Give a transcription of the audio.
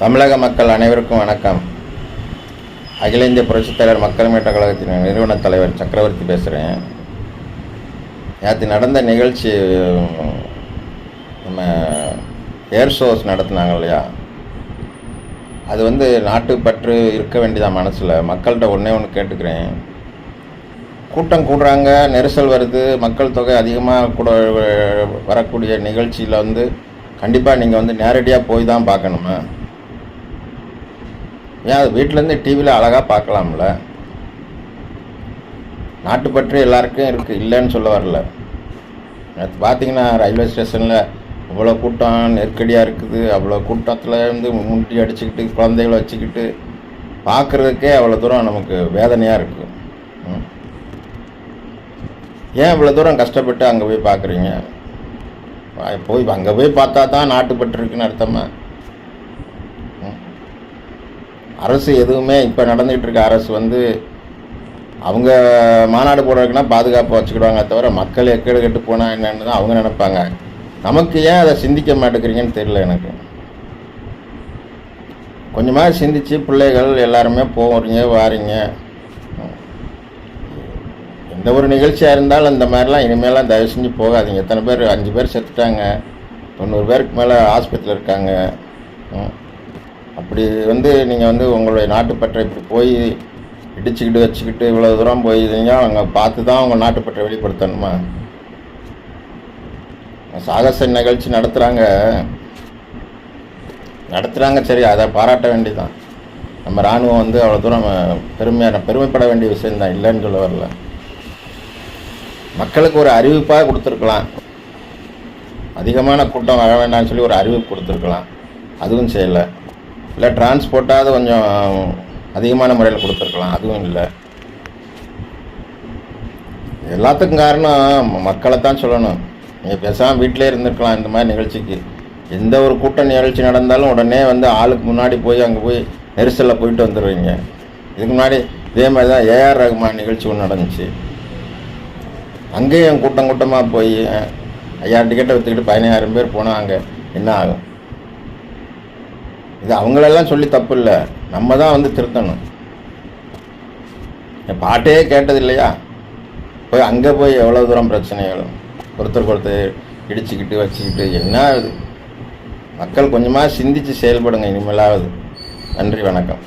தமிழக மக்கள் அனைவருக்கும் வணக்கம். அகில இந்திய புரட்சித் தலைவர் மக்கள் மீட்ட கழகத்தின் நிறுவன தலைவர் சக்கரவர்த்தி பேசுகிறேன் நேற்று நடந்த நிகழ்ச்சி நம்ம ஏர் ஷோஸ் நடத்தினாங்க இல்லையா? அது வந்து நாட்டுப்பற்று இருக்க வேண்டியதான் மனசில்? மக்கள்கிட்ட ஒன்றே ஒன்று கேட்டுக்கிறேன். கூட்டம் கூடுறாங்க நெரிசல் வருது மக்கள் தொகை அதிகமாக கூட வரக்கூடிய நிகழ்ச்சியில் வந்து கண்டிப்பாக நீங்கள் வந்து நேரடியாக போய் தான் பார்க்கணுமா? ஏன் அது வீட்டிலேருந்து டிவியில் அழகாக பார்க்கலாம்ல? நாட்டுப்பற்று எல்லாருக்கும் இருக்குது இல்லைன்னு சொல்ல வரல. நேற்று பார்த்தீங்கன்னா ரயில்வே ஸ்டேஷனில் இவ்வளோ கூட்டம் நெருக்கடியாக இருக்குது. அவ்வளோ கூட்டத்தில் இருந்து முட்டி அடிச்சுக்கிட்டு குழந்தைகளை வச்சுக்கிட்டு பார்க்குறதுக்கே அவ்வளோ தூரம் நமக்கு வேதனையாக இருக்குது ம். ஏன் இவ்வளோ தூரம் கஷ்டப்பட்டு அங்கே போய் பார்க்குறீங்க போய் அங்கே போய் பார்த்தா தான் நாட்டுப்பற்று இருக்குன்னு அர்த்தமாக அரசு எதுவுமே இப்போ நடந்துகிட்டு இருக்க அரசு வந்து அவங்க மாநாடு போடுறதுக்குன்னா பாதுகாப்பாக வச்சுக்கிடுவாங்க தவிர மக்கள் எக்கேடு கெட்டு போனால் என்னன்னு தான் அவங்க நினைப்பாங்க. நமக்கு ஏன் அதை சிந்திக்க மாட்டேங்கிறீங்கன்னு தெரியல எனக்கு. கொஞ்சமாக சிந்திச்சு பிள்ளைகள் எல்லாருமே போகிறீங்க வாரீங்க. எந்த ஒரு நிகழ்ச்சியாக இருந்தாலும் இந்த மாதிரிலாம் இனிமேலாம் தயவு செஞ்சு போகாதீங்க. எத்தனை பேர்? அஞ்சு பேர் செத்துட்டாங்க. தொண்ணூறு பேருக்கு மேலே ஆஸ்பத்திரியில் இருக்காங்க. ம். அப்படி வந்து நீங்கள் வந்து உங்களுடைய நாட்டுப்பற்றை இப்படி போய் இடிச்சுக்கிட்டு வச்சுக்கிட்டு இவ்வளோ தூரம் போயிருந்தீங்க அவங்க பார்த்து தான் உங்கள் நாட்டுப்பற்றை வெளிப்படுத்தணுமா? சாகச நிகழ்ச்சி நடத்துகிறாங்க நடத்துகிறாங்க சரி அதை பாராட்ட வேண்டியதான் நம்ம இராணுவம் வந்து அவ்வளோ தூரம் பெருமையான பெருமைப்பட வேண்டிய விஷயம்தான் இல்லைன்னு சொல்ல வரல. மக்களுக்கு ஒரு அறிவிப்பாக கொடுத்துருக்கலாம். அதிகமான கூட்டம் வர வேண்டாம்னு சொல்லி ஒரு அறிவிப்பு கொடுத்துருக்கலாம். அதுவும் செய்யலை. இல்லை டிரான்ஸ்போர்ட்டாவது கொஞ்சம் அதிகமான முறையில் கொடுத்துருக்கலாம். அதுவும் இல்லை. எல்லாத்துக்கும் காரணம் மக்களை தான் சொல்லணும். நீங்கள் பேசாமல் வீட்டிலே இருந்திருக்கலாம் இந்த மாதிரி நிகழ்ச்சிக்கு. எந்த ஒரு கூட்ட நிகழ்ச்சி நடந்தாலும் உடனே வந்து ஆளுக்கு முன்னாடி போய் அங்கே போய் நெரிசலில் போயிட்டு வந்துடுவீங்க இதுக்கு முன்னாடி இதே மாதிரி தான் ஏஆர் ரகுமான் நிகழ்ச்சி ஒன்று நடந்துச்சு. அங்கேயும் கூட்டம் கூட்டமாக போய் ஐயாயிரம் டிக்கெட்டை விற்றுக்கிட்டு பதினாயிரம் பேர் போனால் அங்கே என்ன ஆகும்? இது அவங்களெல்லாம் சொல்லி தப்பு இல்லை நம்ம தான் வந்து திருத்தணும். என் பாட்டையே கேட்டது இல்லையா போய் அங்கே போய் எவ்வளோ தூரம் பிரச்சனைகளும் ஒருத்தருக்கு ஒருத்தர் இடிச்சுக்கிட்டு வச்சுக்கிட்டு என்ன ஆகுது? மக்கள் கொஞ்சமாக சிந்தித்து செயல்படுங்க இனிமேலாவது. நன்றி வணக்கம்.